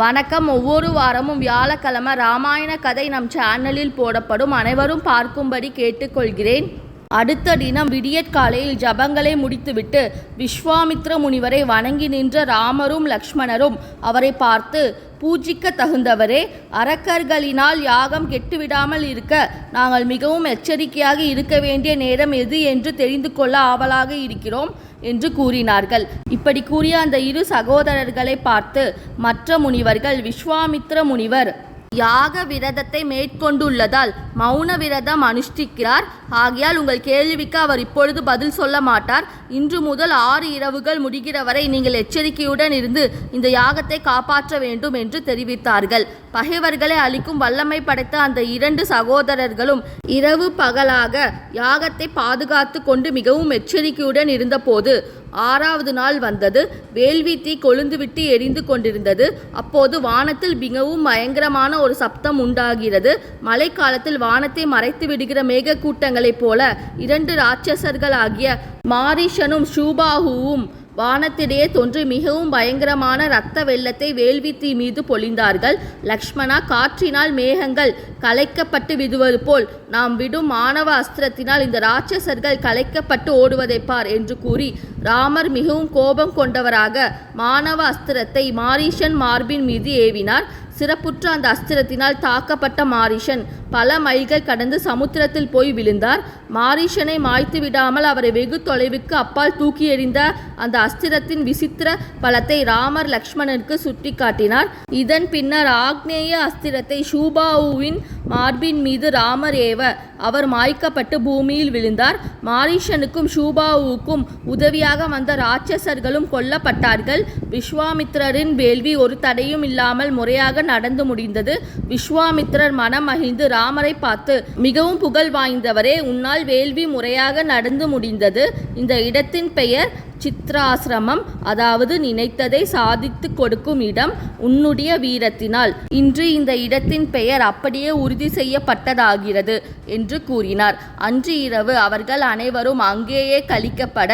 வணக்கம். ஒவ்வொரு வாரமும் வியாழக்கிழமை ராமாயண கதை நம் சேனலில் போடப்படும். அனைவரும் பார்க்கும்படி கேட்டுக்கொள்கிறேன். அடுத்த தினம் விடியற்காலையில் ஜபங்களை முடித்துவிட்டு விஸ்வாமித்ர முனிவரை வணங்கி நின்ற ராமரும் லக்ஷ்மணரும் அவரை பார்த்து பூஜிக்க தகுந்தவரே அரக்கர்களினால் யாகம் கெட்டுவிடாமல் இருக்க நாங்கள் மிகவும் எச்சரிக்கையாக இருக்க வேண்டிய நேரம் எது என்று தெரிந்து கொள்ள ஆவலாக இருக்கிறோம் என்று கூறினார்கள். இப்படி கூறிய அந்த இரு சகோதரர்களை பார்த்து மற்ற முனிவர்கள் விஸ்வாமித்ர முனிவர் யாக விரதத்தை மேற்கொண்டுள்ளதால் மௌன விரதம் அனுஷ்டிக்கிறார். ஆகையால் உங்கள் கேள்விக்கு அவர் இப்பொழுது பதில் சொல்ல மாட்டார். இன்று முதல் ஆறு இரவுகள் முடிகிற வரை நீங்கள் எச்சரிக்கையுடன் இருந்து இந்த யாகத்தை காப்பாற்ற வேண்டும் என்று தெரிவித்தார்கள். பகைவர்களை அளிக்கும் வல்லமை படைத்த அந்த இரண்டு சகோதரர்களும் இரவு பகலாக யாகத்தை பாதுகாத்து கொண்டு மிகவும் எச்சரிக்கையுடன் இருந்தபோது ஆறாவது நாள் வந்தது. வேள்வி தீ கொழுந்துவிட்டு எரிந்து கொண்டிருந்தது. அப்போது வானத்தில் மிகவும் பயங்கரமான ஒரு சப்தம் உண்டாகிறது. மழைக்காலத்தில் வானத்தை மறைத்து விடுகிற மேகக்கூட்டங்களைப் போல இரண்டு ராட்சசர்களாகிய மாரிஷனும் ஷூபாகுவும் வானத்திடையே தோன்றி மிகவும் பயங்கரமான இரத்த வெள்ளத்தை வேள்வி தீ மீது பொழிந்தார்கள். லக்ஷ்மணா காற்றினால் மேகங்கள் கலைக்கப்பட்டு விடுவது போல் நாம் விடும் மாணவ அஸ்திரத்தினால் இந்த ராட்சசர்கள் கலைக்கப்பட்டு ஓடுவதைப் பார் என்று கூறி ராமர் மிகவும் கோபம் கொண்டவராக மாணவ அஸ்திரத்தை மாரீஷன் மார்பின் மீது ஏவினார். சிறப்புற்ற அந்த அஸ்திரத்தினால் தாக்கப்பட்ட மாரீஷன். பல மைல்கள் கடந்து சமுத்திரத்தில் போய் விழுந்தார். மாரிஷனை மாய்த்து விடாமல் அவரை வெகு தொலைவுக்கு அப்பால் தூக்கி எறிந்த அந்த அஸ்திரத்தின் விசித்திர பலத்தை ராமர் லக்ஷ்மணனுக்கு சுட்டி காட்டினார். இதன் பின்னர் ஆக்னேய அஸ்திரத்தை ஷூபாவுவின் மார்பின் மீது ராமர் ஏவ அவர் மாய்க்கப்பட்டு பூமியில் விழுந்தார். மாரிஷனுக்கும் ஷூபாவுக்கும் உதவியாக வந்த ராட்சசர்களும் கொல்லப்பட்டார்கள். விஸ்வாமித்திரரின் வேள்வி ஒரு தடையும் இல்லாமல் முறையாக நடந்து முடிந்தது. விஸ்வாமித்திரர் மனம் மகிழ்ந்து ராமரை பார்த்து மிகவும் புகழ் வாய்ந்தவரே உன்னால் வேள்வி முறையாக நடந்து முடிந்தது. இந்த இடத்தின் பெயர் சித்ராசிரமம். அதாவது நினைத்ததை சாதித்து கொடுக்கும் இடம் உன்னுடைய வீரத்தினால். இன்று இந்த இடத்தின் பெயர் அப்படியே உறுதி செய்யப்பட்டதாகிறது என்று கூறினார். அன்று இரவு அவர்கள் அனைவரும் அங்கேயே கழிக்கப்பட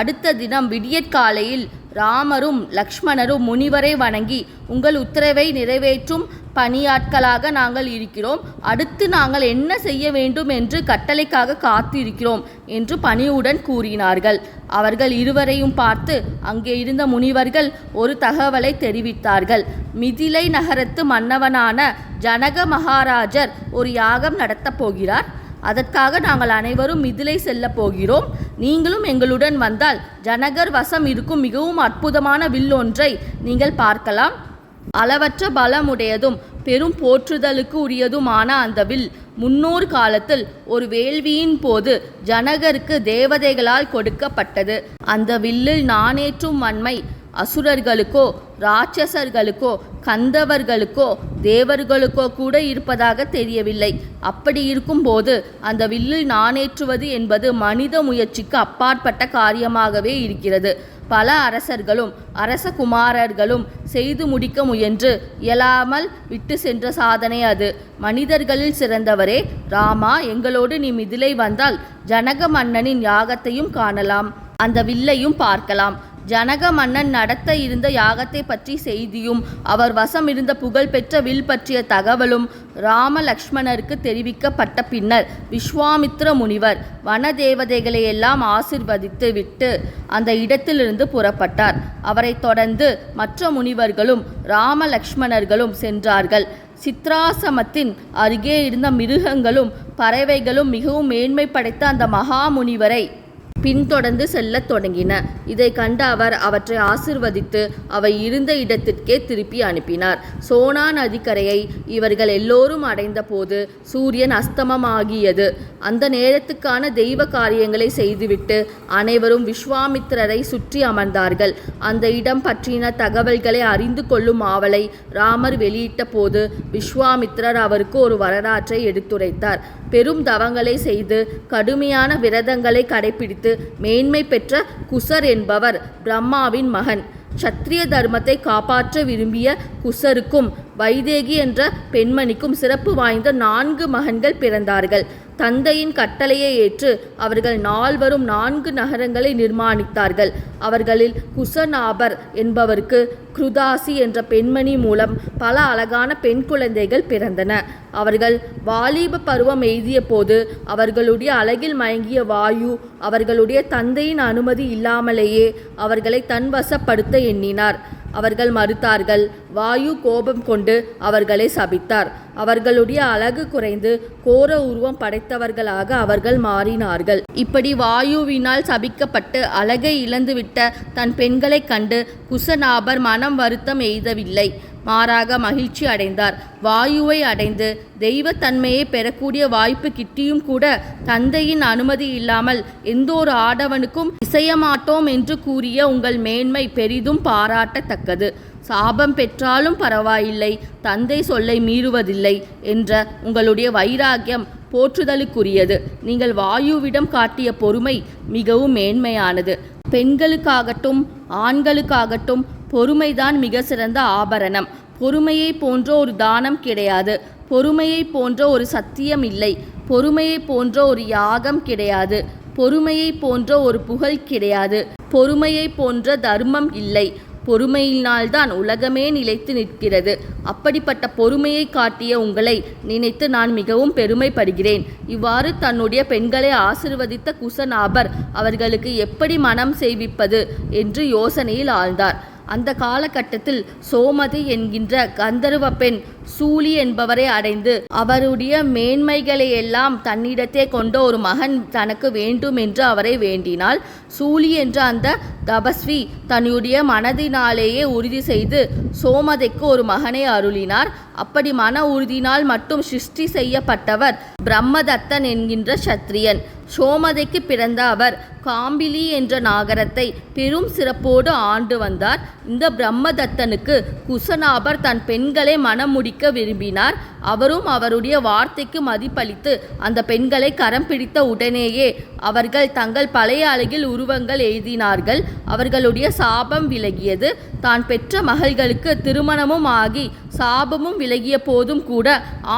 அடுத்த தினம் விடியற்காலையில் ராமரும் லக்ஷ்மணரும் முனிவரை வணங்கி உங்கள் உத்தரவை நிறைவேற்றும் பணியாட்களாக நாங்கள் இருக்கிறோம். அடுத்து நாங்கள் என்ன செய்ய வேண்டும் என்று கட்டளைக்காக காத்திருக்கிறோம் என்று பணிவுடன் கூறினார்கள். அவர்கள் இருவரையும் பார்த்து அங்கே இருந்த முனிவர்கள் ஒரு தகவலை தெரிவித்தார்கள். மிதிலை நகரத்து மன்னவனான ஜனக மகாராஜர் ஒரு யாகம் நடத்தப் போகிறார். அதற்காக நாங்கள் அனைவரும் மிதிலை செல்ல போகிறோம். நீங்களும் எங்களுடன் வந்தால் ஜனகர் வசம் இருக்கும் மிகவும் அற்புதமான வில் ஒன்றை நீங்கள் பார்க்கலாம். அளவற்ற பலமுடையதும் பெரும் போற்றுதலுக்கு உரியதுமான அந்த வில் முன்னோர் காலத்தில் ஒரு வேள்வியின் போது ஜனகருக்கு தேவதைகளால் கொடுக்கப்பட்டது. அந்த வில்லில் நானேற்றும் வன்மை அசுரர்களுக்கோ ராட்சசர்களுக்கோ கந்தவர்களுக்கோ தேவர்களுக்கோ கூட இருப்பதாக தெரியவில்லை. அப்படி இருக்கும்போது அந்த வில்லில் நாணேற்றுவது என்பது மனித முயற்சிக்கு அப்பாற்பட்ட காரியமாகவே இருக்கிறது. பல அரசர்களும் அரசகுமாரர்களும் செய்து முடிக்க முயன்று இயலாமல் விட்டு சென்ற சாதனை அது. மனிதர்களில் சிறந்தவரே ராமா எங்களோடு நீ மிதிலை வந்தால் ஜனக மன்னனின் யாகத்தையும் காணலாம். அந்த வில்லையும் பார்க்கலாம். ஜனக மன்னன் நடத்த இருந்த யாகத்தை பற்றி செய்தியும் அவர் வசம் இருந்த புகழ்பெற்ற வில் பற்றிய தகவலும் ராம லக்ஷ்மணருக்கு தெரிவிக்கப்பட்ட பின்னர் விஸ்வாமித்ர முனிவர் வன தேவதைகளை எல்லாம் ஆசிர்வதித்து விட்டு அந்த இடத்திலிருந்து புறப்பட்டார். அவரைத் தொடர்ந்து மற்ற முனிவர்களும் ராம லக்ஷ்மணர்களும் சென்றார்கள். சித்ராசமத்தின் அருகே இருந்த மிருகங்களும் பறவைகளும் மிகவும் மேன்மை படைத்த அந்த மகாமுனிவரை பின்தொடர்ந்து செல்லத் தொடங்கின. இதை கண்ட அவர் அவற்றை ஆசிர்வதித்து அவை இருந்த இடத்திற்கே திருப்பி அனுப்பினார். சோனா நதிக்கரையை இவர்கள் எல்லோரும் அடைந்தபோது சூரியன் அஸ்தமமாகியது. அந்த நேரத்துக்கான தெய்வ காரியங்களை செய்துவிட்டு அனைவரும் விஸ்வாமித்திரரை சுற்றி அமர்ந்தார்கள். அந்த இடம் பற்றின தகவல்களை அறிந்து கொள்ளும் ஆவலை ராமர் வெளியிட்ட போது விஸ்வாமித்திரர் அவருக்கு ஒரு வரலாற்றை எடுத்துரைத்தார். பெரும் தவங்களை செய்து கடுமையான விரதங்களை கடைபிடித்து மேன்மை பெற்ற குசர் என்பவர் பிரம்மாவின் மகன். சத்திரிய தர்மத்தை காப்பாற்ற விரும்பிய குசருக்கும் வைதேகி என்ற பெண்மணிக்கும் சிறப்பு வாய்ந்த நான்கு மகன்கள் பிறந்தார்கள். தந்தையின் கட்டளையை ஏற்று அவர்கள் நால்வரும் நான்கு நகரங்களை நிர்மாணித்தார்கள். அவர்களில் குசநாபர் என்பவருக்கு குருதாசி என்ற பெண்மணி மூலம் பல அழகான பெண் குழந்தைகள் பிறந்தன. அவர்கள் வாலிப பருவம் எய்திய போது அவர்களுடைய அழகில் மயங்கிய வாயு அவர்களுடைய தந்தையின் அனுமதி இல்லாமலேயே அவர்களை தன்வசப்படுத்த எண்ணினார். அவர்கள் மறுத்தார்கள். வாயு கோபம் கொண்டு அவர்களை சபித்தார். அவர்களுடைய அழகு குறைந்து கோர உருவம் படைத்தவர்களாக அவர்கள் மாறினார்கள். இப்படி வாயுவினால் சபிக்கப்பட்டு அழகை இழந்துவிட்ட தன் பெண்களைக் கண்டு குசநாபர் மனம் வருத்தம் எய்தவில்லை. மாறாக மகிழ்ச்சி அடைந்தார். வாயுவை அடைந்து தெய்வத்தன்மையை பெறக்கூடிய வாய்ப்பு கிட்டியும் கூட தந்தையின் அனுமதி இல்லாமல் எந்த ஒரு ஆடவனுக்கும் இசையமாட்டோம் என்று கூறிய உங்கள் மேன்மை பெரிதும் பாராட்டத்தக்கது. சாபம் பெற்றாலும் பரவாயில்லை தந்தை சொல்லை மீறுவதில்லை என்ற உங்களுடைய வைராக்கியம் போற்றுதலுக்குரியது. நீங்கள் வாயுவிடம் காட்டிய பொறுமை மிகவும் மேன்மையானது. பெண்களுக்காகட்டும் ஆண்களுக்காகட்டும் பொறுமைதான் மிக சிறந்த ஆபரணம். பொறுமையை போன்ற ஒரு தானம் கிடையாது. பொறுமையை போன்ற ஒரு சத்தியம் இல்லை. பொறுமையை போன்ற ஒரு யாகம் கிடையாது. பொறுமையை போன்ற ஒரு புகழ் கிடையாது. பொறுமையை போன்ற தர்மம் இல்லை. பொறுமையினால்தான் உலகமே நிலைத்து நிற்கிறது. அப்படிப்பட்ட பொறுமையை காட்டிய உங்களை நினைத்து நான் மிகவும் பெருமைப்படுகிறேன். இவ்வாறு தன்னுடைய பெண்களை ஆசிர்வதித்த குசநாபர் அவர்களுக்கு எப்படி மனம் செய்விப்பது என்று யோசனையில் ஆழ்ந்தார். அந்த காலகட்டத்தில் சோமதி என்கின்ற கந்தர்வ பெண் சூலி என்பவரை அடைந்து அவருடைய மேன்மைகளை எல்லாம் தன்னிடத்தே கொண்ட ஒரு மகன் தனக்கு வேண்டும் என்று அவரை வேண்டினாள். சூலி என்ற அந்த தபஸ்வி தன்னுடைய மனதினாலேயே உறுதி செய்து சோமதைக்கு ஒரு மகனை அருளினார். அப்படி மன உறுதியினால் மட்டும் சிருஷ்டி செய்யப்பட்டவர் பிரம்மதத்தன் என்கின்ற சத்திரியன். சோமதைக்கு பிறந்த அவர் காம்பிலி என்ற நாகரத்தை பெரும் சிறப்போடு ஆண்டு வந்தார். இந்த பிரம்மதத்தனுக்கு குசநாபர் தன் பெண்களை மனமுடி முடிக்க விரும்பினார். அவரும் அவருடைய வார்த்தைக்கு மதிப்பளித்து அந்த பெண்களை கரம் பிடித்த உடனேயே அவர்கள் தங்கள் பழைய அழகில் உருவங்கள் எழுதினார்கள். அவர்களுடைய சாபம் விலகியது. தான் பெற்ற மகள்களுக்கு திருமணமும் ஆகி சாபமும் விலகிய போதும் கூட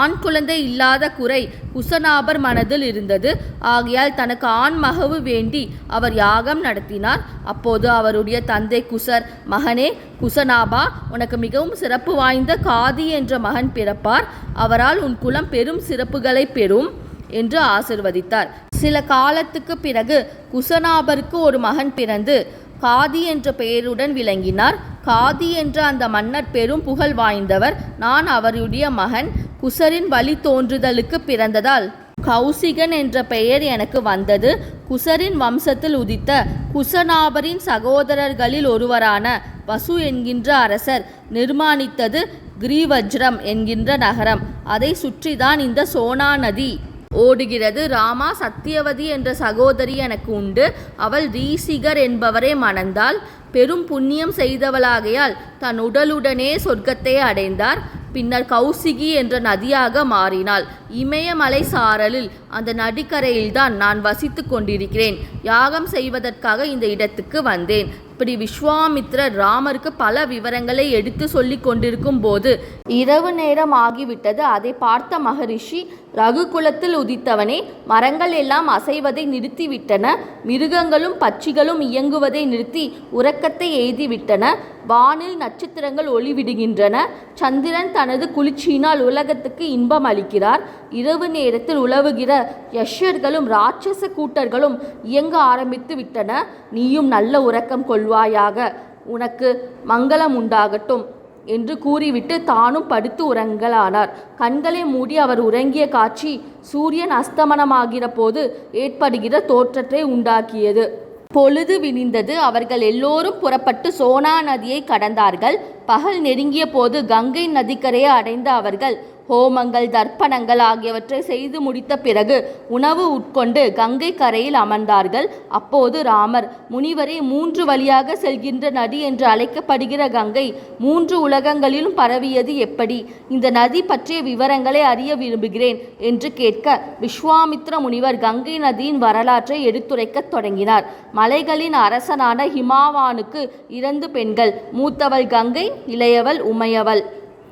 ஆண் குழந்தை இல்லாத குறை குசநாபர் மனதில் இருந்தது. ஆகையால் தனக்கு ஆண் மகவு வேண்டி அவர் யாகம் நடத்தினார். அப்போது அவருடைய தந்தை குசர் மகனே குசநாபா உனக்கு மிகவும் சிறப்பு வாய்ந்த காதி என்ற மகன் பிறப்பார். அவரால் உன் குலம் பெரும் சிறப்புகளை பெறும் என்று ஆசிர்வதித்தார். சில காலத்துக்கு பிறகு குசநாபருக்கு ஒரு மகன் பிறந்து காதி என்ற பெயருடன் விளங்கினார். காதி என்ற அந்த மன்னர் பெரும் புகழ் வாய்ந்தவர். நான் அவருடைய மகன். குசரின் வழி தோன்றுதலுக்கு பிறந்ததால் கௌசிகன் என்ற பெயர் எனக்கு வந்தது. குசரின் வம்சத்தில் உதித்த குசநாபரின் சகோதரர்களில் ஒருவரான வசு என்கின்ற அரசர் நிர்மாணித்தது கிரீவஜ்ரம் என்கின்ற நகரம். அதை சுற்றிதான் இந்த சோனா நதி ஓடுகிறது. ராமா சத்தியவதி என்ற சகோதரி எனக்கு உண்டு. அவள் ரீசிகர் என்பவரை மணந்தாள். பெரும் புண்ணியம் செய்தவளாகையால் தன் உடலுடனே சொர்க்கத்தை அடைந்தார். பின்னர் கௌசிகி என்ற நதியாக மாறினாள். இமயமலை சாரலில் அந்த நடிக்கரையில்தான் நான் வசித்து கொண்டிருக்கிறேன். யாகம் செய்வதற்காக இந்த இடத்துக்கு வந்தேன். இப்படி விஸ்வாமித்ரர் ராமருக்கு பல விவரங்களை எடுத்து சொல்லி கொண்டிருக்கும் போது இரவு நேரம் ஆகிவிட்டது. அதை பார்த்த மகரிஷி ரகுகுலத்தில் உதித்தவனே மரங்கள் எல்லாம் அசைவதை நிறுத்திவிட்டன. மிருகங்களும் பட்சிகளும் இயங்குவதை நிறுத்தி உறக்கத்தை எய்திவிட்டன. வானில் நட்சத்திரங்கள் ஒளிவிடுகின்றன. சந்திரன் தனது குளிர்ச்சியினால் உலகத்துக்கு இன்பம் அளிக்கிறார். இரவு நேரத்தில் உலவுகிற யஷ்யர்களும் ராட்சச கூட்டர்களும் இயங்க ஆரம்பித்து விட்டன. நீயும் நல்ல உறக்கம் கொள்வாயாக. உனக்கு மங்களம் உண்டாகட்டும் என்று கூறிவிட்டு தானும் படுத்து உறங்கலானார். கண்களை மூடி அவர் உறங்கிய காட்சி சூரியன் அஸ்தமனமாகிற போது ஏற்படுகிற தோற்றத்தை உண்டாக்கியது. பொழுது விடிந்தது. அவர்கள் எல்லோரும் புறப்பட்டு சோனா நதியை கடந்தார்கள். பகல் நெருங்கிய போது கங்கை நதிக்கரையை அடைந்த அவர்கள் ஹோமங்கள் தர்ப்பணங்கள் ஆகியவற்றை செய்து முடித்த பிறகு உணவு உட்கொண்டு கங்கை கரையில் அமர்ந்தார்கள். அப்போது ராமர் முனிவரே மூன்று வழியாக செல்கின்ற நதி என்று அழைக்கப்படுகிற கங்கை மூன்று உலகங்களிலும் பரவியது எப்படி? இந்த நதி பற்றிய விவரங்களை அறிய விரும்புகிறேன் என்று கேட்க விஸ்வாமித்ர முனிவர் கங்கை நதியின் வரலாற்றை எடுத்துரைக்கத் தொடங்கினார். மலைகளின் அரசனான ஹிமாவானுக்கு இரண்டு பெண்கள் மூத்தவள் கங்கை இளையவள் உமையவள்.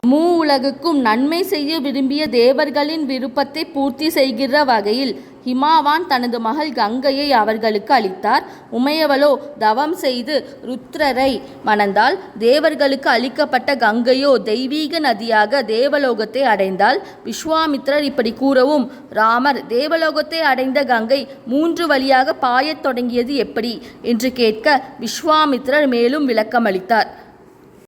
மூ உலகுக்கும் நன்மை செய்ய விரும்பிய தேவர்களின் விருப்பத்தை பூர்த்தி செய்கிற வகையில் ஹிமாவான் தனது மகள் கங்கையை அவர்களுக்கு அளித்தார். உமையவளோ தவம் செய்து ருத்ரரை மணந்தால் தேவர்களுக்கு அளிக்கப்பட்ட கங்கையோ தெய்வீக நதியாக தேவலோகத்தை அடைந்தால் விஸ்வாமித்ரர் இப்படி கூறவும் ராமர் தேவலோகத்தை அடைந்த கங்கை மூன்று வழியாக பாயத் தொடங்கியது எப்படி? என்று கேட்க விஸ்வாமித்ரர் மேலும் விளக்கமளித்தார்.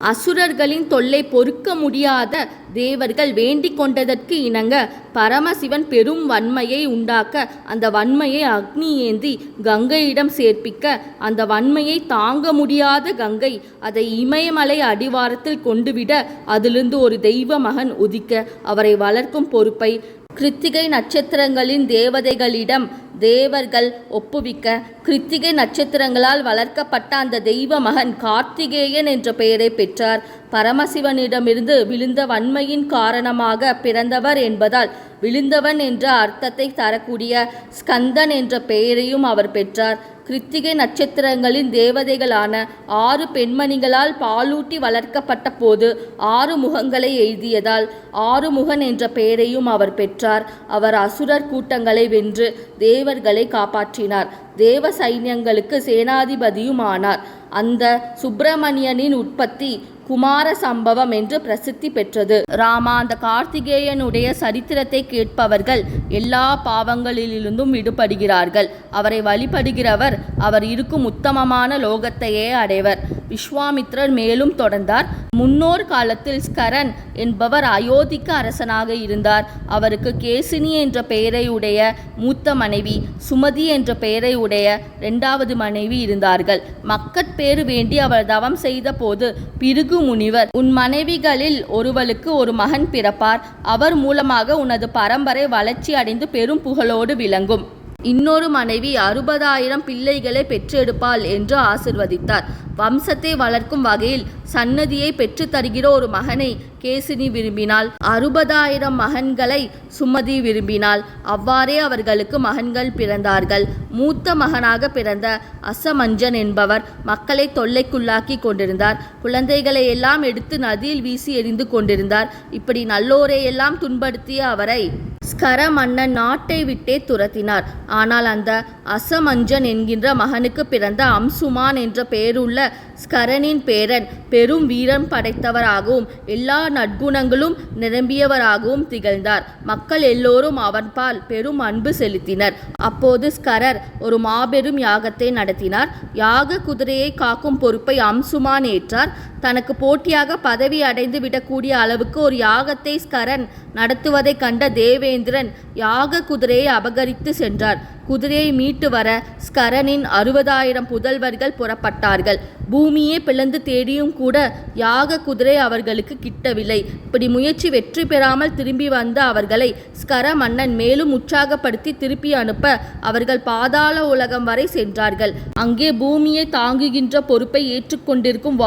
அசுரர்களின் தொல்லை பொறுக்க முடியாத தேவர்கள் வேண்டிக் கொண்டதற்கு இணங்க பரமசிவன் பெரும் வன்மையை உண்டாக்க அந்த வன்மையை அக்னி ஏந்தி கங்கையிடம் சேர்ப்பிக்க அந்த வன்மையை தாங்க முடியாத கங்கை அதை இமயமலை அடிவாரத்தில் கொண்டுவிட அதிலிருந்து ஒரு தெய்வ மகன் உதிக்க அவரை வளர்க்கும் பொறுப்பை கிருத்திகை நட்சத்திரங்களின் தேவதைகளிடம் தேவர்கள் ஒப்புவிக்க கிருத்திகை நட்சத்திரங்களால் வளர்க்கப்பட்ட அந்த தெய்வ மகன் கார்த்திகேயன் என்ற பெயரை பெற்றார். பரமசிவனிடமிருந்து விழுந்த வன்மையின் காரணமாக பிறந்தவர் என்பதால் விழுந்தவன் என்ற அர்த்தத்தை தரக்கூடிய ஸ்கந்தன் என்ற பெயரையும் அவர் பெற்றார். கிருத்திகை நட்சத்திரங்களின் தேவதைகளான ஆறு பெண்மணிகளால் பாலூட்டி வளர்க்கப்பட்ட போது ஆறு முகங்களை எழுதியதால் ஆறுமுகன் என்ற பெயரையும் அவர் பெற்றார். அவர் அசுரர் கூட்டங்களை வென்று தேவர்களை காப்பாற்றினார். தேவ சைன்யங்களுக்கு சேனாதிபதியும் ஆனார் அந்த சுப்பிரமணியனின் உற்பத்தி குமார சம்பவம் என்று பிரசித்தி பெற்றது. ராமா அந்த கார்த்திகேயனுடைய சரித்திரத்தை கேட்பவர்கள் எல்லா பாவங்களிலிருந்தும் விடுபடுகிறார்கள். அவரை வழிபடுகிறவர் அவர் இருக்கும் உத்தமமான லோகத்தையே அடைவர். விஸ்வாமித்ரர் மேலும் தொடர்ந்தார். முன்னோர் காலத்தில் ஸ்கரன் என்பவர் அயோத்திக்கு அரசனாக இருந்தார். அவருக்கு கேசினி என்ற பெயரை உடைய மூத்த மனைவி சுமதி என்ற பெயரை உடைய இரண்டாவது மனைவி இருந்தார்கள். மக்கட் பேறு வேண்டி அவர் தவம் செய்த போது பிருகு முனிவர் உன் மனைவிகளில் ஒருவளுக்கு ஒரு மகன் பிறப்பார். அவர் மூலமாக உனது பரம்பரை வளர்ச்சி அடைந்து பெரும் புகழோடு விளங்கும். இன்னொரு மனைவி அறுபதாயிரம் பிள்ளைகளை பெற்றெடுப்பாள் என்று ஆசிர்வதித்தார். வம்சத்தை வளர்க்கும் வகையில் சன்னதியை பெற்று தருகிற ஒரு மகனை கேசினி விரும்பினாள். அறுபதாயிரம் மகன்களை சுமதி விரும்பினாள். அவ்வாறே அவர்களுக்கு மகன்கள் பிறந்தார்கள். மூத்த மகனாக பிறந்த அசமஞ்சன் என்பவர் மக்களை தொல்லைக்குள்ளாக்கி கொண்டிருந்தார். குழந்தைகளை எல்லாம் எடுத்து நதியில் வீசி எறிந்து கொண்டிருந்தார். இப்படி நல்லோரை எல்லாம் துன்படுத்திய அவரை ஸ்கர மன்னன் நாட்டை விட்டே துரத்தினார். ஆனால் அந்த அசமஞ்சன் என்கின்ற மகனுக்கு பிறந்த அம்சுமான் என்ற பெயருள்ள ஸ்கரனின் பேரன் பெரும் வீரம் படைத்தவராகவும் எல்லா நற்குணங்களும் நிரம்பியவராகவும் திகழ்ந்தார். மக்கள் எல்லோரும் அவன்பால் பெரும் அன்பு செலுத்தினர். அப்போது ஸ்கரர் ஒரு மாபெரும் யாகத்தை நடத்தினார். யாக குதிரையை காக்கும் பொறுப்பை அம்சுமான் ஏற்றார். தனக்கு போட்டியாக பதவி அடைந்து விடக்கூடிய அளவுக்கு ஒரு யாகத்தை ஸ்கரன் நடத்துவதைக் கண்ட தேவேந்திரன் யாக குதிரையை அபகரித்து சென்றார். குதிரையை மீட்டு வர ஸ்கரனின் அறுபதாயிரம் புதல்வர்கள் புறப்பட்டார்கள். பூமியே பிளந்து தேடியும் கூட யாக குதிரை அவர்களுக்கு கிட்டவில்லை. இப்படி முயற்சி வெற்றி பெறாமல் திரும்பி வந்த அவர்களை ஸ்கர மன்னன் மேலும் உற்சாகப்படுத்தி திருப்பி அனுப்ப அவர்கள் பாதாள உலகம் வரை சென்றார்கள். அங்கே பூமியை தாங்குகின்ற பொறுப்பை ஏற்றுக்கொண்டிருக்கும்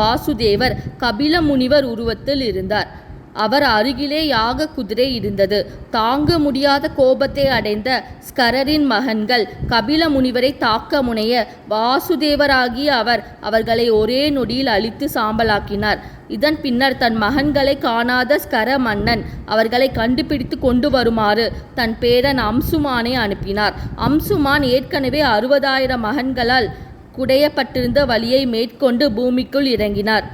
வாசுதேவர் கபில முனிவர் உருவத்தில் இருந்தார். அவர் அருகிலே யாக குதிரை இருந்தது. தாங்க முடியாத கோபத்தை அடைந்த ஸ்கரரின் மகன்கள் கபில முனிவரை தாக்க முனைய வாசுதேவராகிய அவர் அவர்களை ஒரே நொடியில் அழித்து சாம்பலாக்கினார். இதன் பின்னர் தன் மகன்களை காணாத ஸ்கர மன்னன் அவர்களை கண்டுபிடித்து கொண்டு வருமாறு தன் பேரன் அம்சுமானை அனுப்பினார். அம்சுமான் ஏற்கனவே அறுபதாயிரம் மகன்களால் குடையப்பட்டிருந்த வழியை மேற்கொண்டு பூமிக்குள் இறங்கினார்.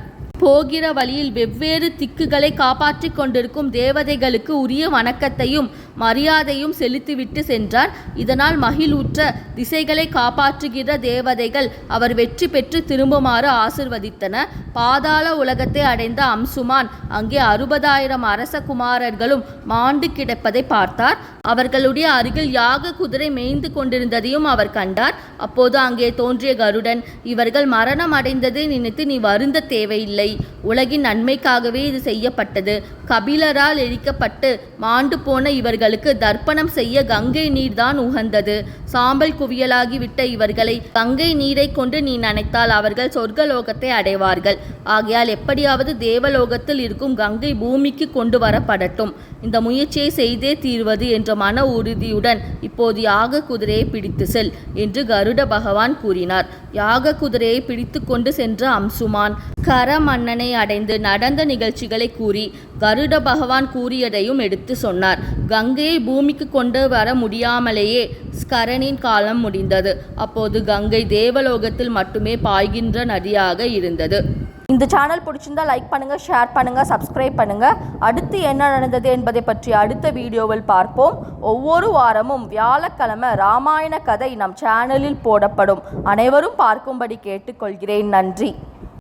போகிற வழியில் வெவ்வேறு திக்குகளை காப்பாற்றிக் கொண்டிருக்கும் தேவதைகளுக்கு உரிய வணக்கத்தையும் மரியாதையும் செலுத்திவிட்டு சென்றார். இதனால் மகிழ்வுற்ற திசைகளை காப்பாற்றுகிற தேவதைகள் அவர் வெற்றி பெற்று திரும்புமாறு ஆசிர்வதித்தன. பாதாள உலகத்தை அடைந்த அம்சுமான் அங்கே அறுபதாயிரம் அரச குமாரர்களும் மாண்டு கிடப்பதை பார்த்தார். அவர்களுடைய அருகில் யாக குதிரை மேய்ந்து கொண்டிருந்ததையும் அவர் கண்டார். அப்போது அங்கே தோன்றிய கருடன் இவர்கள் மரணம் அடைந்ததை நினைத்து நீ வருந்த தேவையில்லை. உலகின் நன்மைக்காகவே இது செய்யப்பட்டது. கபிலரால் எரிக்கப்பட்டு மாண்டு போன இவர்களுக்கு தர்ப்பணம் செய்ய கங்கை நீர்தான் உகந்தது. சாம்பல் குவியலாகிவிட்ட இவர்களை கங்கை நீரை கொண்டு நீ நனைத்தால் அவர்கள் சொர்க்கலோகத்தை அடைவார்கள். ஆகையால் எப்படியாவது தேவலோகத்தில் இருக்கும் கங்கை பூமிக்கு கொண்டு வரப்படட்டும். இந்த முயற்சியை செய்தே தீர்வது என்ற மன உறுதியுடன் இப்போது யாக குதிரையை பிடித்து செல் என்று கருட பகவான் கூறினார். யாக குதிரையை பிடித்து கொண்டு சென்ற அம்சுமான். கரமன் மன்னனை அடைந்து நடந்த நிகழ்ச்சிகளை கூறி கருட பகவான் கூறியதையும் எடுத்து சொன்னார். கங்கையை பூமிக்கு கொண்டு வர முடியாமலேயே ஸ்கரனின் காலம் முடிந்தது. அப்போது கங்கை தேவலோகத்தில் மட்டுமே பாய்கின்ற நதியாக இருந்தது. இந்த சேனல் பிடிச்சிருந்தா லைக் பண்ணுங்க ஷேர் பண்ணுங்க சப்ஸ்கிரைப் பண்ணுங்க. அடுத்து என்ன நடந்தது என்பதை பற்றி அடுத்த வீடியோவில் பார்ப்போம். ஒவ்வொரு வாரமும் வியாழக்கிழமை ராமாயண கதை நம் சேனலில் போடப்படும். அனைவரும் பார்க்கும்படி கேட்டுக்கொள்கிறேன். நன்றி.